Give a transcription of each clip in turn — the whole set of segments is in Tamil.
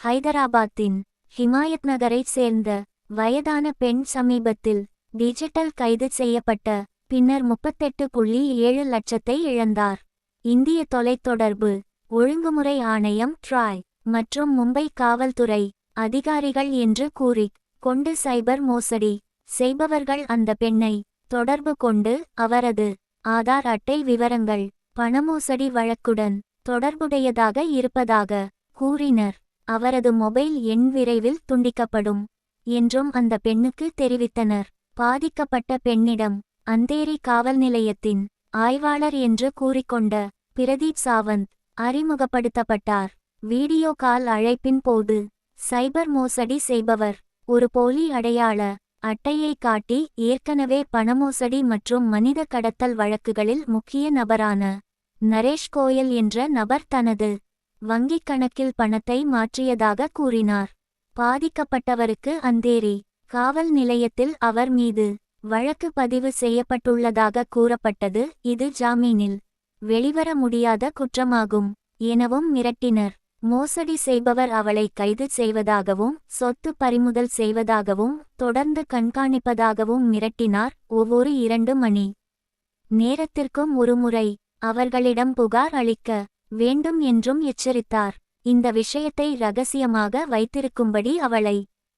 ஹைதராபாத்தின் ஹிமாயத் நகரைச் சேர்ந்த வயதான பெண் சமீபத்தில் டிஜிட்டல் கைது செய்யப்பட்ட பின்னர் முப்பத்தெட்டு புள்ளி ஏழு லட்சத்தை இழந்தார். இந்திய தொலைத்தொடர்பு ஒழுங்குமுறை ஆணையம் ட்ராய் மற்றும் மும்பை காவல்துறை அதிகாரிகள் என்று கூறி கொண்டு சைபர் மோசடி செய்பவர்கள் அந்த பெண்ணை தொடர்பு கொண்டு அவரது ஆதார் அட்டை விவரங்கள் பணமோசடி வழக்குடன் தொடர்புடையதாக இருப்பதாக கூறினர். அவரது மொபைல் எண் விரைவில் துண்டிக்கப்படும் என்றும் அந்த பெண்ணுக்கு தெரிவித்தனர். பாதிக்கப்பட்ட பெண்ணிடம் அந்தேரி காவல் நிலையத்தின் ஆய்வாளர் என்று கூறிக்கொண்ட பிரதீப் சாவந்த் அறிமுகப்படுத்தப்பட்டார். வீடியோ கால் அழைப்பின் போது சைபர் மோசடி செய்பவர் ஒரு போலி அடையாள அட்டையை காட்டி ஏற்கனவே பணமோசடி மற்றும் மனித கடத்தல் வழக்குகளில் முக்கிய நபரான நரேஷ் கோயல் என்ற நபர் தனது வங்கிக் கணக்கில் பணத்தை மாற்றியதாக கூறினார். பாதிக்கப்பட்டவருக்கு அந்தேரி காவல் நிலையத்தில் அவர் மீது வழக்கு பதிவு செய்யப்பட்டுள்ளதாக கூறப்பட்டது. இது ஜாமீனில் வெளிவர முடியாத குற்றமாகும் எனவும் மிரட்டினர். மோசடி செய்பவர் அவளை கைது செய்வதாகவும் சொத்து பறிமுதல் செய்வதாகவும் தொடர்ந்து கண்காணிப்பதாகவும் மிரட்டினார். ஒவ்வொரு இரண்டு மணி நேரத்திற்கும் ஒருமுறை அவர்களிடம் புகார் அளிக்க வேண்டும் என்றும் எச்சரித்தார். இந்த விஷயத்தை ரகசியமாக வைத்திருக்கும்படி அவளை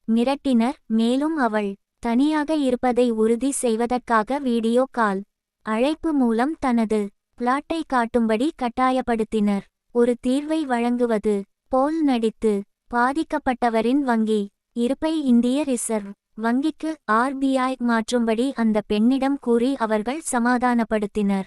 மிரட்டினர். மேலும் அவள் தனியாக இருப்பதை உறுதி செய்வதற்காக வீடியோ கால் அழைப்பு மூலம் தனது பிளாட்டை காட்டும்படி கட்டாயப்படுத்தினர். ஒரு தீர்வை வழங்குவது போல் நடித்து பாதிக்கப்பட்டவரின் வங்கி இருப்பை இந்திய ரிசர்வ் வங்கிக்கு ஆர்பிஐ மாற்றும்படி அந்த பெண்ணிடம் கூறி அவர்கள் சமாதானப்படுத்தினர்.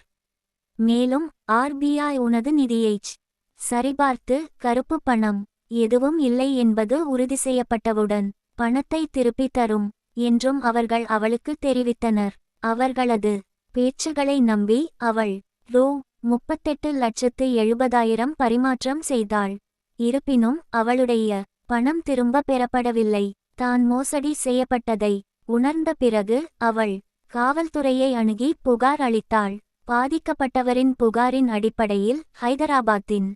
மேலும் ஆர்பிஐ உனது நிதியைச் சரிபார்த்து கருப்பு பணம் எதுவும் இல்லை என்பது உறுதி செய்யப்பட்டவுடன் பணத்தை திருப்பித் தரும் என்றும் அவர்கள் அவளுக்கு தெரிவித்தனர். அவர்களது பேச்சுகளை நம்பி அவள் ரூ. முப்பத்தெட்டு லட்சத்து எழுபதாயிரம் பரிமாற்றம் செய்தாள். இருப்பினும் அவளுடைய பணம் திரும்ப பெறப்படவில்லை. தான் மோசடி செய்யப்பட்டதை உணர்ந்த பிறகு அவள் காவல்துறையை அணுகி புகார் அளித்தாள். பாதிக்கப்பட்டவரின் புகாரின் அடிப்படையில் ஹைதராபாத்தின்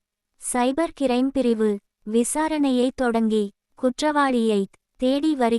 சைபர் கிரைம் பிரிவு விசாரணையை தொடங்கி குற்றவாளியை தேடி வரி